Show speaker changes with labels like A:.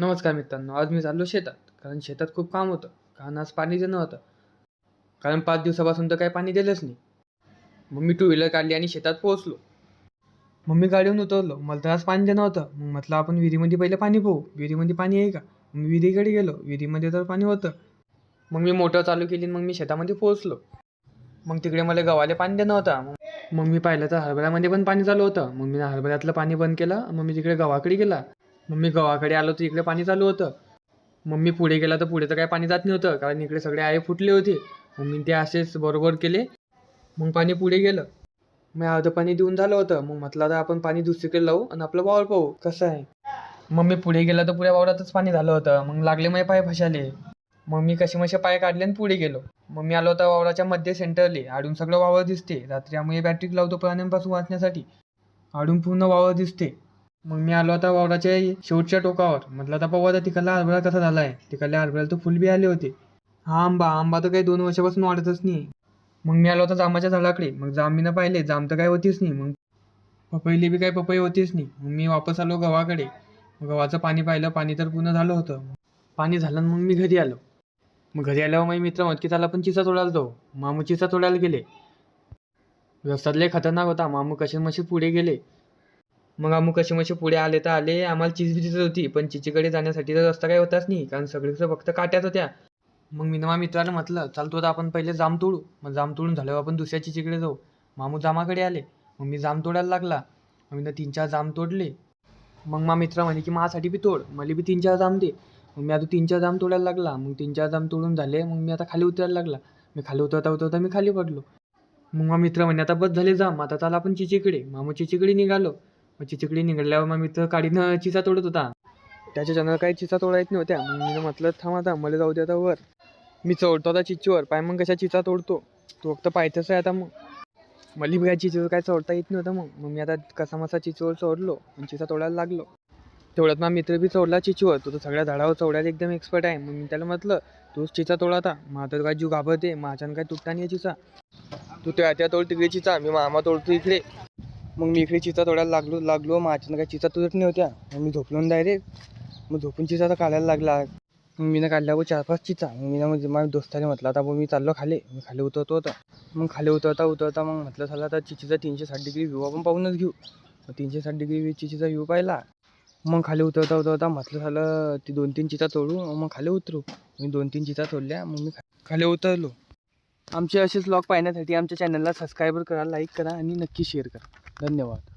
A: नमस्कार मित्रांनो आज मी चाललो शेतात कारण शेतात खूप काम होतं कारण आज पाणी देणं होतं. कारण पाच दिवसापासून तर काही पाणी दिलंच नाही. मग मी टू व्हीलर काढली आणि शेतात पोहोचलो. मग मी गाडीहून उतरलो मला तर आज पाणी देणं होतं. मग म्हटलं आपण विहिरीमध्ये पहिले पाणी पाहू. विहिरीमध्ये पाणी आहे का? मग मी विहिरीकडे गेलो. विहिरीमध्ये तर पाणी होतं. मग मी मोटर चालू केली आणि मग मी शेतामध्ये पोहोचलो. मग तिकडे मला गव्हाले पाणी देणं होतं. मग मग मी पाहिलं तर हरभऱ्यामध्ये पण पाणी चालू होतं. मग मी हरभऱ्यातलं पाणी बंद केलं. मग मी तिकडे गव्हाकडे गेला. मग मी गावाकडे आलो तर इकडे पाणी चालू होतं. मम्मी पुढे गेला तर पुढे तर काही पाणी जात नव्हतं कारण इकडे सगळे आई फुटले होते. मग मी ते असेच बरोबर केले. मग पाणी पुढे गेलं. मग अर्धं पाणी देऊन झालं होतं. मग म्हटलं आता आपण पाणी दुसरीकडे लावू आणि आपलं वावर पाहू. कसं आहे? मग मी पुढे गेला तर पुऱ्या वावरातच पाणी झालं होतं. मग लागले माझे पाय फशाले. मग मी कसे मसे पाय काढले आणि पुढे गेलो. मग मी आलो होता वावराच्या मध्ये सेंटरले. आडून सगळं वावर दिसते. रात्री आम्ही बॅटरी लावतो प्राण्यांपासून वाचण्यासाठी. आडून पूर्ण वावर दिसते. मग मी आलो आता वावराच्या शेवटच्या टोकावर. म्हटलं आता पाहू आता तिकडला हरभरा कसा झाला आहे तिकडल्या हरभऱ्याला तर फुल बी आले होते. हा आंबा आंबा तर काही दोन वर्षापासून वाढतच नाही मग मी आलो होता जांबाच्या झाडाकडे. मग जांबीनं पाहिले जाम तर काही होतीच नाही. मग पपईली बी काही पपई होतीच नाही. मग मी वापस आलो गव्हाकडे. गव्हाचं पाणी पाहिलं पाणी तर पूर्ण झालं होतं. पाणी झालं मग मी घरी आलो. मग घरी आल्यावर माझे मित्र म्हणत की त्याला पण चिसा तोडायला जाऊ. मामू चिसा तोडायला गेले. रस्त्यातले खतरनाक होता. मामू कसे मशी पुढे गेले. मग आम्ही कसे मसे पुढे आले तर आले. आम्हाला चीज दिसत होती. पण चिचीकडे जाण्यासाठी तर रस्ता काही होताच नाही. कारण सगळीकडे फक्त काट्याच होत्या. मग मी ना मित्राला म्हटलं चालतो आता आपण पहिले जाम तोडू. मग जाम तोडून झाल्यावर आपण दुसऱ्या चिचीकडे जाऊ. मामू जामाकडे आले. मग मी जाम तोडायला लागला. मग मी तीन चार जाम तोडले. मग मा मित्र म्हणे की माझ्यासाठी बी तोड. मला बी तीन चार जाम दे. मग मी आता तीन चार जाम तोडायला लागला. मग तीन चार जाम तोडून झाले. मग मी आता खाली उतरायला लागला. मी खाली उतरता उतरता मी खाली पडलो. मग मा मित्र म्हणे आता बस झाले जाम. आता चाल आपण चिचीकडे. मामू चिचीकडे निघालो. मग चिचीकडे निघाल्यावर मग मित्र काडीनं चिचा तोडत होता. त्याच्या चॅनल काही चिचा तोडायच नव्हत्या. मग मी म्हटलं थांब आता मला जाऊ दे आता वर. मी चढतो आता चिच्चीवर पाय मग कशा चिचा तोडतो? तो फक्त पायथंच आहे आता मग. मला बी काय चिचीवर काय चढता येत नव्हतं मग. मग मी आता कसा मसा चिचीवर चढलो आणि चिचा तोडायला लागलो. तेवढ्यात माझा मित्र बी चढला चिचीवर. तो तर सगळ्या झाडावर चढायला एकदम एक्सपर्ट आहे. मग मी त्याला म्हटलं तूच चिचा तोडा आता. माझा काय जीव घाबरते. माझ्यानं काय तुटता नाही चिचा. तू त्या त्या तोड तिकडे चिचा. मी मामा तोडतो इकडे. मग मी इकडे चिचा तोडायला लागलो लागलो मग माझ्यानं काय चिचा तुटत नाही होत्या. मग मी झोपलो डायरेक्ट मग झोपून चिचा तर काढायला लागला. मग मी काढल्यावर चार पाच चिचा मग मी म्हणजे माझ्या दोस्ताने म्हटलं आता मी चाललो खाली. मी खाली उतरतो होता. मग खाली उतरता उतरता मग म्हटलं झालं आता चिचीचा तीनशे साठ डिग्री व्ह्यू आपण पाहूनच घेऊ. मग तीनशे साठ डिग्री चिचीचा व्ह्यू पाहिला. मग खाली उतरता उतरता म्हटलं झालं ती दोन तीन चिता तोडू मग खाली उतरू. मी दोन तीन चिता तोडल्या मग मी खा- खाली उतरलो. आमचे असेच ब्लॉग पाहण्यासाठी आमच्या चॅनलला सबस्क्राईबर करा लाईक करा आणि नक्की शेअर करा. धन्यवाद.